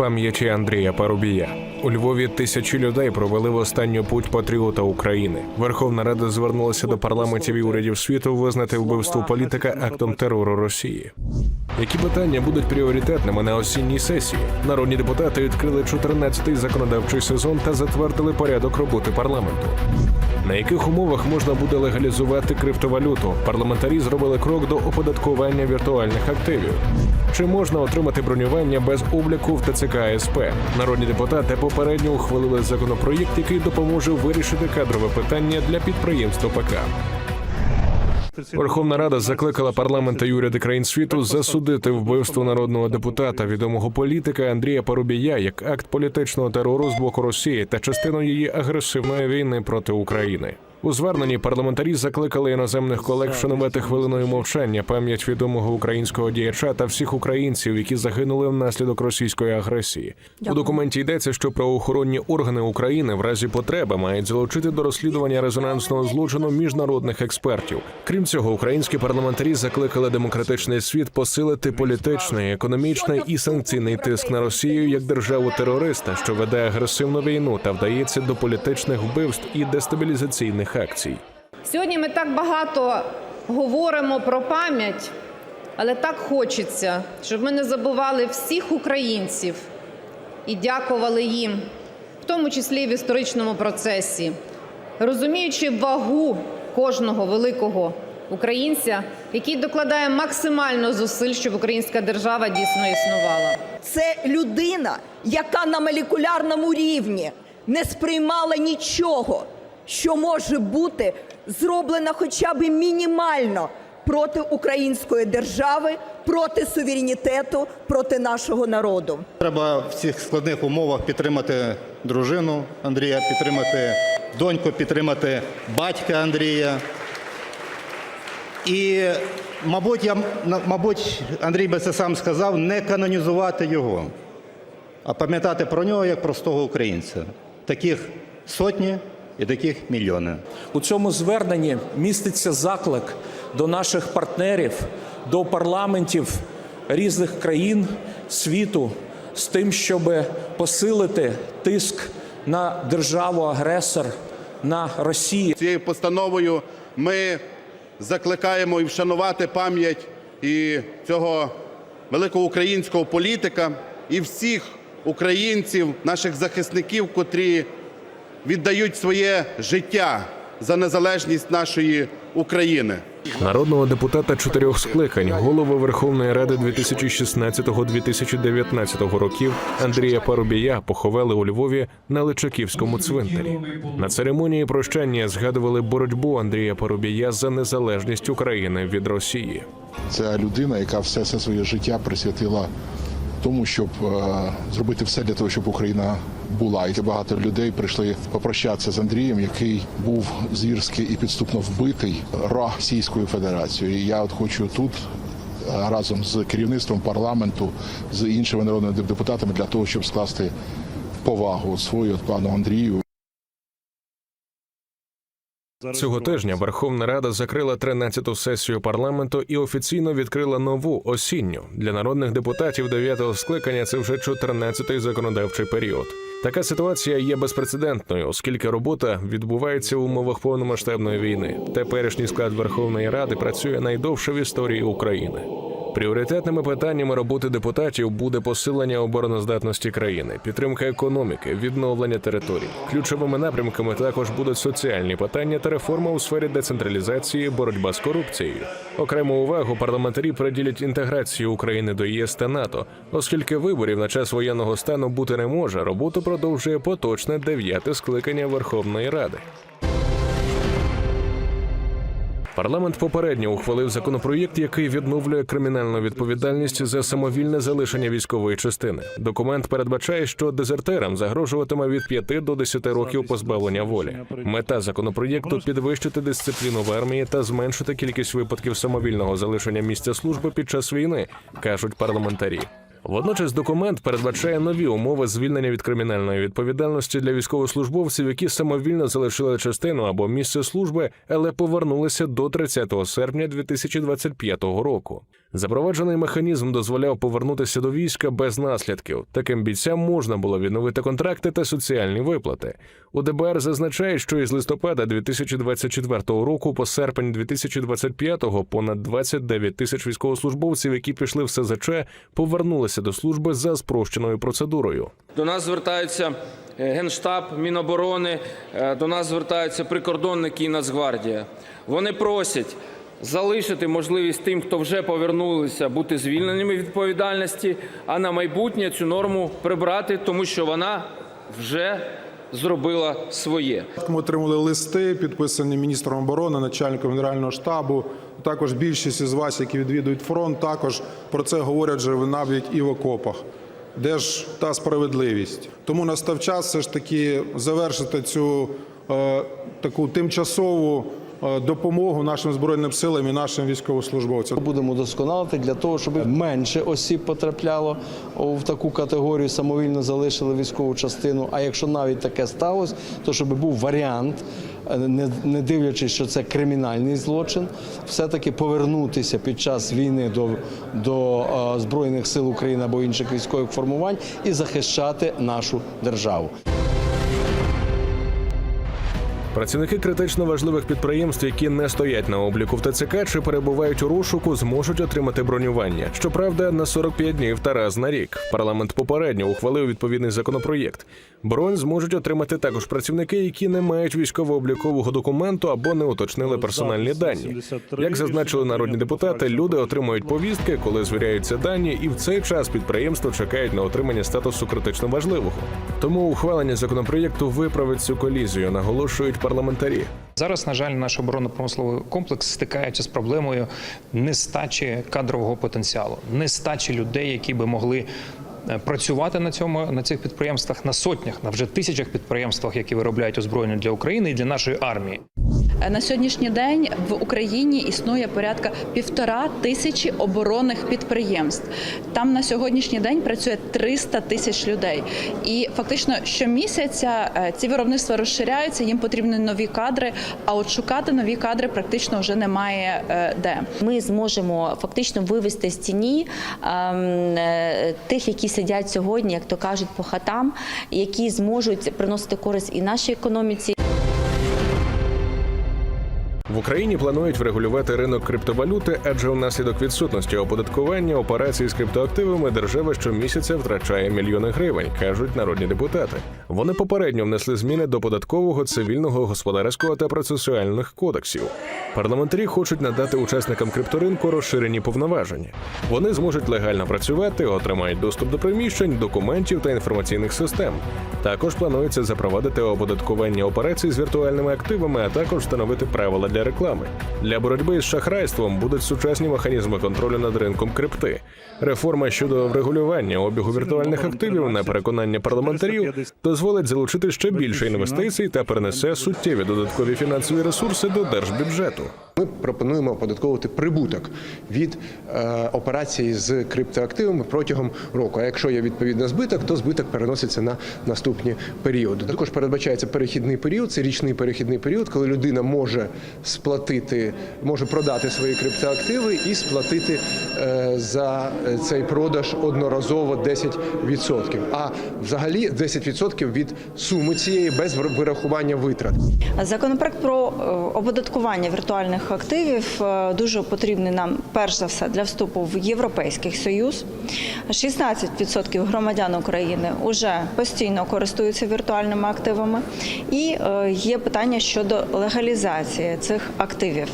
пам'яті Андрія Парубія. У Львові тисячі людей провели в останню путь патріота України. Верховна Рада звернулася до парламентів і урядів світу визнати вбивство політика актом терору Росії. Які питання будуть пріоритетними на осінній сесії? Народні депутати відкрили 14-й законодавчий сезон та затвердили порядок роботи парламенту. На яких умовах можна буде легалізувати криптовалюту? Парламентарі зробили крок до оподаткування віртуальних активів. Чи можна отримати бронювання без обліку в ТЦК СП? Народні депутати попередньо ухвалили законопроєкт, який допоможе вирішити кадрове питання для підприємства ПК. Верховна Рада закликала парламент і уряди країн світу засудити вбивство народного депутата, відомого політика Андрія Парубія як акт політичного терору з боку Росії та частину її агресивної війни проти України. У зверненні парламентарі закликали іноземних колег вшанувати хвилиною мовчання пам'ять відомого українського діяча та всіх українців, які загинули внаслідок російської агресії. У документі йдеться, що правоохоронні органи України в разі потреби мають залучити до розслідування резонансного злочину міжнародних експертів. Крім цього, українські парламентарі закликали демократичний світ посилити політичний, економічний і санкційний тиск на Росію як державу терориста, що веде агресивну війну та вдається до політичних вбивств і дестабілізаційних акцій. Сьогодні ми так багато говоримо про пам'ять, але так хочеться, щоб ми не забували всіх українців і дякували їм, в тому числі і в історичному процесі, розуміючи вагу кожного великого українця, який докладає максимально зусиль, щоб українська держава дійсно існувала. Це людина, яка на молекулярному рівні не сприймала нічого, що може бути зроблено хоча б мінімально проти української держави, проти суверенітету, проти нашого народу. Треба в цих складних умовах підтримати дружину Андрія, підтримати доньку, підтримати батька Андрія. І, мабуть, я, мабуть, Андрій би це сам сказав, не канонізувати його, а пам'ятати про нього як простого українця. Таких сотні і таких мільйони. У цьому зверненні міститься заклик до наших партнерів, до парламентів різних країн світу з тим, щоб посилити тиск на державу-агресор, на Росію. Цією постановою ми закликаємо і вшанувати пам'ять і цього великого українського політика, і всіх українців, наших захисників, котрі віддають своє життя за незалежність нашої України. Народного депутата чотирьох скликань, голови Верховної Ради 2016-2019 років Андрія Парубія поховали у Львові на Личаківському цвинтарі. На церемонії прощання згадували боротьбу Андрія Парубія за незалежність України від Росії. Це людина, яка все, все своє життя присвятила тому, щоб е, зробити все для того, щоб Україна була. І багато людей прийшли попрощатися з Андрієм, який був звірськи і підступно вбитий Російською Федерацією. І я от хочу тут. е, Разом з керівництвом парламенту, з іншими народними депутатами для того, щоб скласти повагу свою пану Андрію. Цього тижня Верховна Рада закрила 13-ту сесію парламенту і офіційно відкрила нову осінню для народних депутатів 9-го скликання. Це вже 14-й законодавчий період. Така ситуація є безпрецедентною, оскільки робота відбувається в умовах повномасштабної війни. Теперішній склад Верховної Ради працює найдовше в історії України. Пріоритетними питаннями роботи депутатів буде посилення обороноздатності країни, підтримка економіки, відновлення територій. Ключовими напрямками також будуть соціальні питання та реформа у сфері децентралізації, боротьба з корупцією. Окрему увагу парламентарі приділять інтеграції України до ЄС та НАТО, оскільки виборів на час воєнного стану бути не може. Роботу продовжує поточне дев'яте скликання Верховної Ради. Парламент попередньо ухвалив законопроєкт, який відновлює кримінальну відповідальність за самовільне залишення військової частини. Документ передбачає, що дезертирам загрожуватиме від 5 до 10 років позбавлення волі. Мета законопроєкту підвищити дисципліну в армії та зменшити кількість випадків самовільного залишення місця служби під час війни, кажуть парламентарі. Водночас документ передбачає нові умови звільнення від кримінальної відповідальності для військовослужбовців, які самовільно залишили частину або місце служби, але повернулися до 30 серпня 2025 року. Запроваджений механізм дозволяв повернутися до війська без наслідків. Таким бійцям можна було відновити контракти та соціальні виплати. У ДБР зазначають, що із листопада 2024 року по серпень 2025 понад 29 тисяч військовослужбовців, які пішли в СЗЧ, повернулися до служби за спрощеною процедурою. До нас звертаються е, Генштаб, Міноборони, е, до нас звертаються прикордонники і Нацгвардія. Вони просять залишити можливість тим, хто вже повернулися, бути звільненими від відповідальності, а на майбутнє цю норму прибрати, тому що вона вже зробила своє. Ми отримали листи, підписані міністром оборони, начальником генерального штабу. Також більшість із вас, які відвідують фронт, також про це говорять вже навіть і в окопах. Де ж та справедливість? Тому настав час все ж таки завершити цю е, таку тимчасову допомогу нашим збройним силам і нашим військовослужбовцям. Будемо досконалити для того, щоб менше осіб потрапляло в таку категорію, самовільно залишили військову частину. А якщо навіть таке сталося, то щоб був варіант, е, не, не дивлячись, що це кримінальний злочин, все-таки повернутися під час війни до, до е, збройних сил України або інших військових формувань і захищати нашу державу. Працівники критично важливих підприємств, які не стоять на обліку в ТЦК чи перебувають у розшуку, зможуть отримати бронювання. Щоправда, на 45 днів та раз на рік. Парламент попередньо ухвалив відповідний законопроєкт. Бронь зможуть отримати також працівники, які не мають військово-облікового документу або не уточнили персональні дані. Як зазначили народні депутати, люди отримують повістки, коли звіряються дані, і в цей час підприємства чекають на отримання статусу критично важливого. Тому ухвалення законопроєкту виправить цю колізію, наголошують парламентарі. Зараз, на жаль, наш оборонно-промисловий комплекс стикається з проблемою нестачі кадрового потенціалу, нестачі людей, які би могли е, працювати на цьому на цих підприємствах на сотнях, на вже тисячах підприємствах, які виробляють озброєння для України і для нашої армії. На сьогоднішній день в Україні існує порядка півтора тисячі оборонних підприємств. Там на сьогоднішній день працює 300 тисяч людей. І фактично щомісяця е, ці виробництва розширяються, їм потрібні нові кадри. А от шукати нові кадри практично вже немає е, де. Ми зможемо фактично вивести з тіні ем, е, тих, які сидять сьогодні, як то кажуть, по хатам, які зможуть приносити користь і нашій економіці. Україні планують врегулювати ринок криптовалюти, адже внаслідок відсутності оподаткування операцій з криптоактивами держава щомісяця втрачає мільйони гривень, кажуть народні депутати. Вони попередньо внесли зміни до податкового, цивільного, господарського та процесуальних кодексів. Парламентарі хочуть надати учасникам крипторинку розширені повноваження. Вони зможуть легально працювати, отримають доступ до приміщень, документів та інформаційних систем. Також планується запровадити оподаткування операцій з віртуальними активами, а також встановити правила для реклами. Для боротьби з шахрайством будуть сучасні механізми контролю над ринком крипти. Реформа щодо врегулювання обігу віртуальних активів на переконання парламентарів дозволить залучити ще більше інвестицій та перенесе суттєві додаткові фінансові ресурси до держбюджету. Ми пропонуємо оподатковувати прибуток від е, операцій з криптоактивами протягом року. А якщо є відповідний збиток, то збиток переноситься на наступні періоди. Також передбачається перехідний період, це річний перехідний період, коли людина може сплатити, може продати свої криптоактиви і сплатити е, за цей продаж одноразово 10%. А взагалі 10% від суми цієї без вирахування витрат. Законопроект про е, оподаткування віртуальних активів е, дуже потрібний нам перш за все для вступу в Європейський Союз. 16% громадян України вже постійно користуються віртуальними активами, і є питання щодо легалізації цих активів.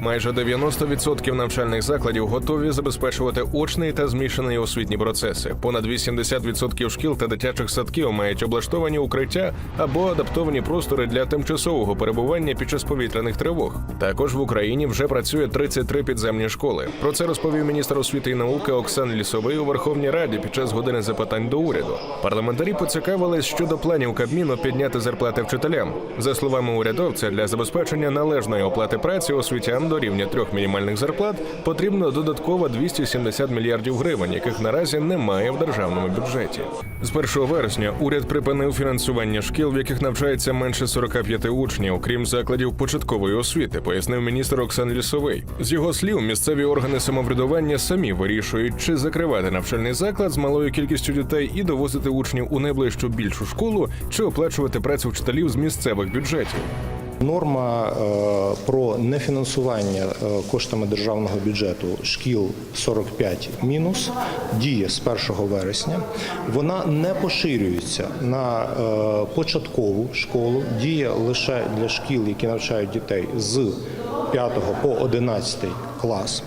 Майже 90% навчальних закладів готові забезпечувати очний та змішаний освітні процеси. Понад 80% шкіл та дитячих садків мають облаштовані укриття або адаптовані простори для тимчасового перебування під час повітряних тривог. Також в Україні вже працює 33 підземні школи. Про це розповів міністр освіти і науки Оксан Лісовий у Верховній Раді під час години запитань до уряду. Парламентарі поцікавились щодо планів Кабміну підняти зарплати вчителям. За словами урядовця, для забезпечення належної оплати праці освітян до рівня трьох мінімальних зарплат, потрібно додатково 270 мільярдів гривень, яких наразі немає в державному бюджеті. З 1 вересня уряд припинив фінансування шкіл, в яких навчається менше 45 учнів, окрім закладів початкової освіти, пояснив міністр Оксан Лісовий. З його слів, місцеві органи самоврядування самі вирішують, чи закривати навчальний заклад з малою кількістю дітей і довозити учнів у найближчу більшу школу, чи оплачувати працю вчителів з місцевих бюджетів. Норма е, про нефінансування е, коштами державного бюджету шкіл 45 мінус діє з 1 вересня. Вона не поширюється на е, початкову школу, діє лише для шкіл, які навчають дітей з 5 по 11 клас.